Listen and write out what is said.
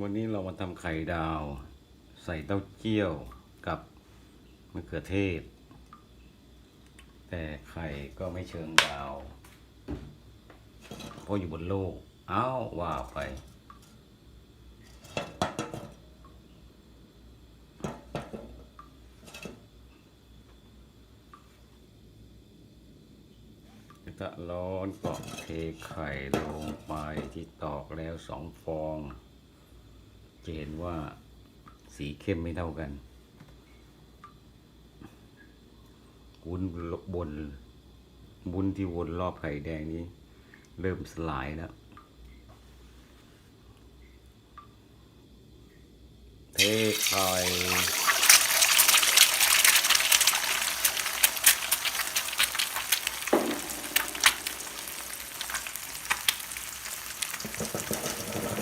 วันนี้เรามาทำไข่ดาว ใส่เต้าเจี้ยวกับมะเขือเทศ แต่ไข่ก็ไม่เชิงดาว เพราะอยู่บนโลก เอ้าว่าไปกระทะร้อนก็เทไข่ลงไปที่ตอกแล้วสองฟอง จะเห็นว่าสีเข้มไม่เท่ากันวุ้นบนวุ้นที่วนรอบไข่แดงนี้ เริ่มสลายแล้วเทไข่